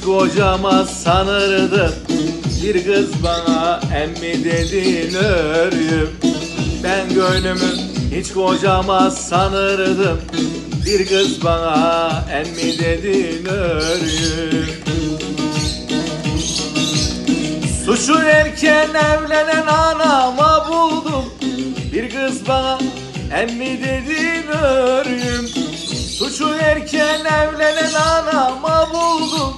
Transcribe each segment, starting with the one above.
kocamaz sanırdım. Bir kız bana emmi dedin örüyüm. Ben gönlümü hiç kocamaz sanırdım. Bir kız bana emmi dedin örüyüm. Suçu erken evlenen anama buldum. Bir kız bana emmi dedin örüyüm. Suçu erken evlenen anama buldum.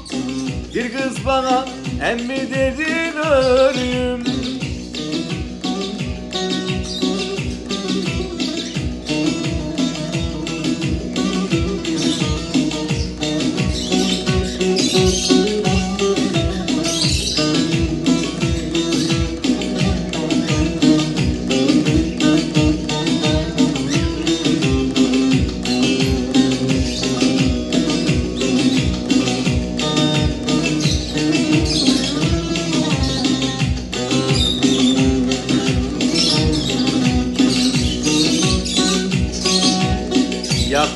Bir kız bana emmi dedin örüyüm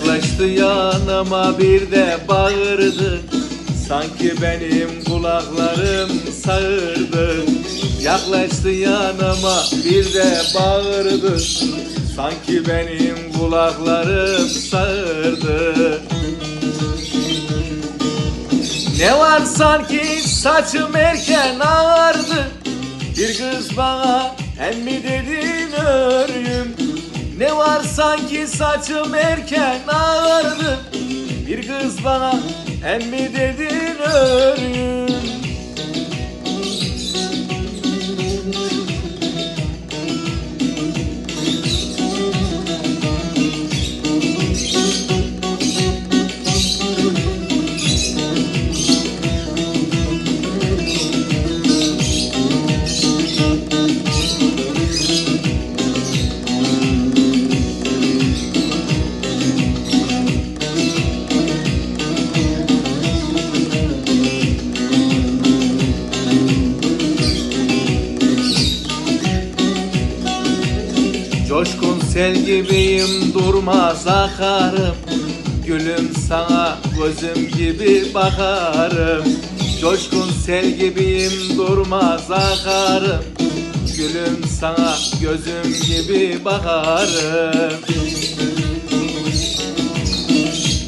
Yaklaştı yanıma bir de bağırdı. Sanki benim kulaklarım sağırdı. Yaklaştı yanıma bir de bağırdı. Sanki benim kulaklarım sağırdı. Ne var sanki saçım erken ağardı? Bir kız bana emmi dedin örüyüm Ne var sanki saçım erken ağardı Bir kız bana emmi dedin örüyüm Coşkun sel gibiyim durmaz akarım Gülüm sana gözüm gibi bakarım Coşkun sel gibiyim durmaz akarım Gülüm sana gözüm gibi bakarım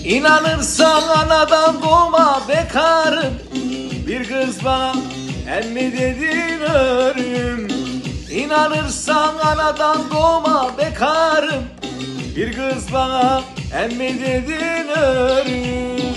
İnanırsan anadan doğma bekarım. Bir kız bana emmi dedin örüm İnanırsan anadan doğma bekarım. Bir kız bana emmi dedin örüm